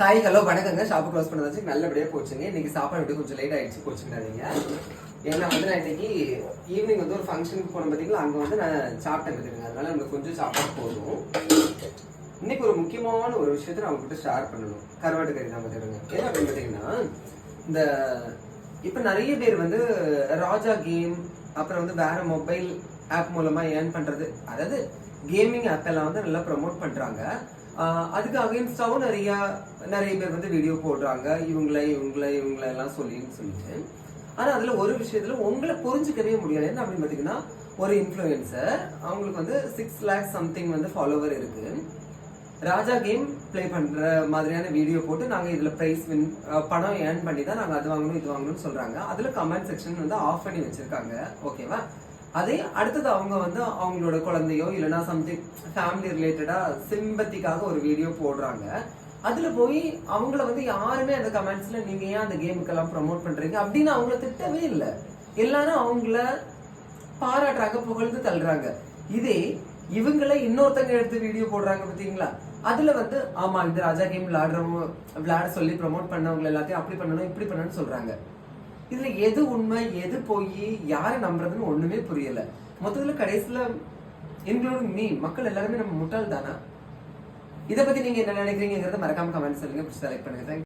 Hi hello வணக்கங்க. Shop close பண்ணதாச்சு. நல்லபடியாக போச்சுங்க. இன்னைக்கு சாப்பாடு விட்டு கொஞ்சம் லேட் ஆகிடுச்சு கோச்சுக்கிட்டாதீங்க ஏன்னா வந்து நான் இன்னைக்கு ஈவினிங் வந்து ஒரு ஃபங்க்ஷனுக்கு போன பார்த்தீங்களா அங்கே வந்து நான் சாப்பிட்டேன் பார்த்துருங்க அதனால நம்ம கொஞ்சம் சாப்பாடு போதும். இன்னைக்கு ஒரு முக்கியமான ஒரு விஷயத்தை நான் உங்ககிட்ட ஷேர் பண்ணணும். கருவாட்டு கறி தான் பார்த்துருங்க ஏன் அப்படின்னு பார்த்தீங்கன்னா இந்த இப்போ நிறைய பேர் வந்து ராஜா கேம் அப்புறம் வந்து வேற மொபைல் ஆப் மூலமாக ஏர்ன் பண்ணுறது அதாவது கேமிங் ஆப் எல்லாம் வந்து நல்லா ப்ரமோட் பண்ணுறாங்க அதுக்கு அகேன்ஸ்டாகவும் நிறைய நிறைய பேர் வந்து வீடியோ போடுறாங்க. இவங்கள இவங்கள இவங்கள எல்லாம் சொல்லின்னு சொல்லிட்டு. ஆனால் அதில் ஒரு விஷயத்தில் உங்களை புரிஞ்சுக்கவே முடியல. என்ன அப்படின்னு பார்த்தீங்கன்னா ஒரு இன்ஃப்ளூயன்சர் அவங்களுக்கு வந்து சிக்ஸ் லேக்ஸ் சம்திங் வந்து ஃபாலோவர் இருக்கு. ராஜா கேம் ப்ளே பண்ணுற மாதிரியான வீடியோ போட்டு நாங்கள் இதில் ப்ரைஸ் வின் பணம் ஏர்ன் பண்ணி தான் நாங்கள் அது வாங்கணும் இது வாங்கணும்னு சொல்கிறாங்க அதில் கமெண்ட் செக்ஷன் வந்து ஆஃப் பண்ணி வச்சுருக்காங்க. ஓகேவா அதே அடுத்தது அவங்க வந்து அவங்களோட குழந்தையோ இல்லைன்னா சம்திங் ஃபேமிலி ரிலேட்டடா சிம்பத்திக்காக ஒரு வீடியோ போடுறாங்க. அதுல போய் அவங்கள வந்து யாருமே அந்த கமெண்ட்ஸ்ல நீங்க ஏன் அந்த கேமுக்கெல்லாம் ப்ரமோட் பண்றீங்க அப்படின்னு அவங்கள திட்டவே இல்லை. எல்லாரும் அவங்கள பாராட்டுறாங்க புகழ்ந்து தள்ளுறாங்க. இதே இவங்கள இன்னொருத்தங்க எடுத்து வீடியோ போடுறாங்க பாத்தீங்களா அதுல வந்து ஆமா இந்த ராஜா கேம் விளையாடுறவங்க விளையாட சொல்லி ப்ரமோட் பண்ணவங்க எல்லாத்தையும் அப்படி பண்ணணும் இப்படி பண்ணணும்னு சொல்றாங்க. இதுல எது உண்மை எது போய் யாரை நம்புறதுன்னு ஒண்ணுமே புரியல. மொத்தத்துல கடைசியில இன்க்ளூடிங் மீ மக்கள் எல்லாருமே நம்ம முட்டாள் தானா இதை பத்தி நீங்க என்ன நினைக்கிறீங்கிறத மறக்காம கமெண்ட் சொல்லுங்க. செலக்ட் பண்ணுங்க.